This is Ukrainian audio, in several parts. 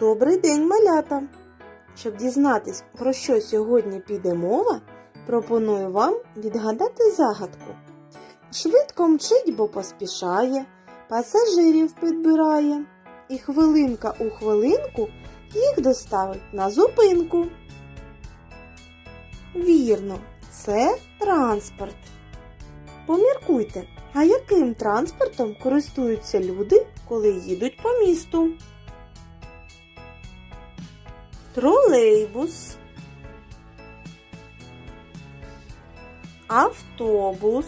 Добрий день, малята! Щоб дізнатись, про що сьогодні піде мова, пропоную вам відгадати загадку. Швидко мчить, бо поспішає, пасажирів підбирає, і хвилинка у хвилинку їх доставить на зупинку. Вірно, це транспорт. Поміркуйте, а яким транспортом користуються люди, коли їдуть по місту? Тролейбус, автобус,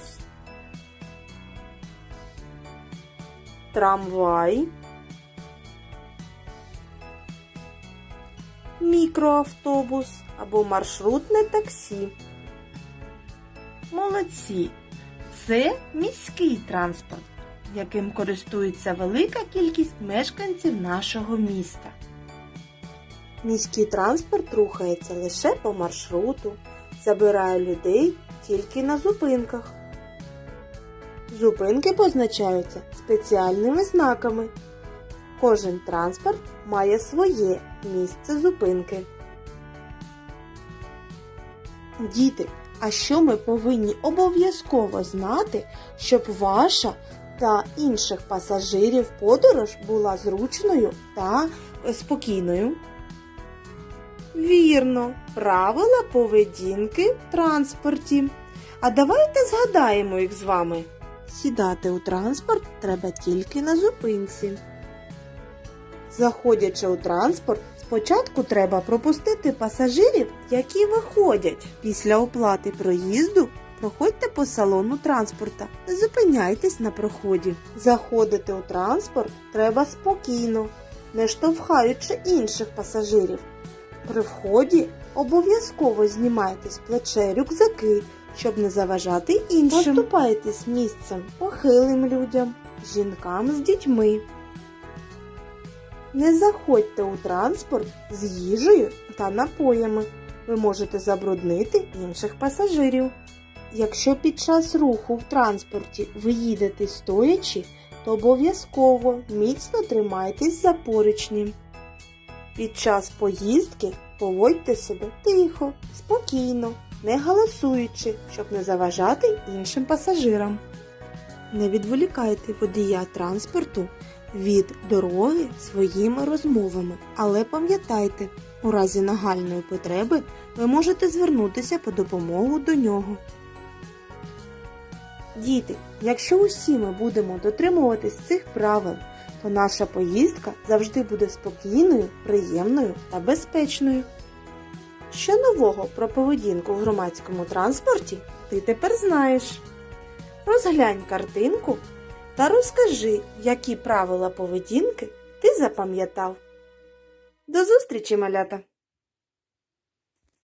трамвай, мікроавтобус або маршрутне таксі. Молодці! Це міський транспорт, яким користується велика кількість мешканців нашого міста. Міський транспорт рухається лише по маршруту, забирає людей тільки на зупинках. Зупинки позначаються спеціальними знаками. Кожен транспорт має своє місце зупинки. Діти, а що ми повинні обов'язково знати, щоб ваша та інших пасажирів подорож була зручною та спокійною? Вірно, правила поведінки в транспорті. А давайте згадаємо їх з вами. Сідати у транспорт треба тільки на зупинці. Заходячи у транспорт, спочатку треба пропустити пасажирів, які виходять. Після оплати проїзду проходьте по салону транспорта. Зупиняйтесь на проході. Заходити у транспорт треба спокійно, не штовхаючи інших пасажирів. При вході обов'язково знімайте з плече рюкзаки, щоб не заважати іншим. Поступайтесь місцем похилим людям, жінкам з дітьми. Не заходьте у транспорт з їжею та напоями. Ви можете забруднити інших пасажирів. Якщо під час руху в транспорті ви їдете стоячи, то обов'язково міцно тримайтесь за поручні. Під час поїздки поводьте себе тихо, спокійно, не галасуючи, щоб не заважати іншим пасажирам. Не відволікайте водія транспорту від дороги своїми розмовами, але пам'ятайте, у разі нагальної потреби ви можете звернутися по допомогу до нього. Діти, якщо усі ми будемо дотримуватись цих правил, то наша поїздка завжди буде спокійною, приємною та безпечною. Що нового про поведінку в громадському транспорті ти тепер знаєш? Розглянь картинку та розкажи, які правила поведінки ти запам'ятав. До зустрічі, малята!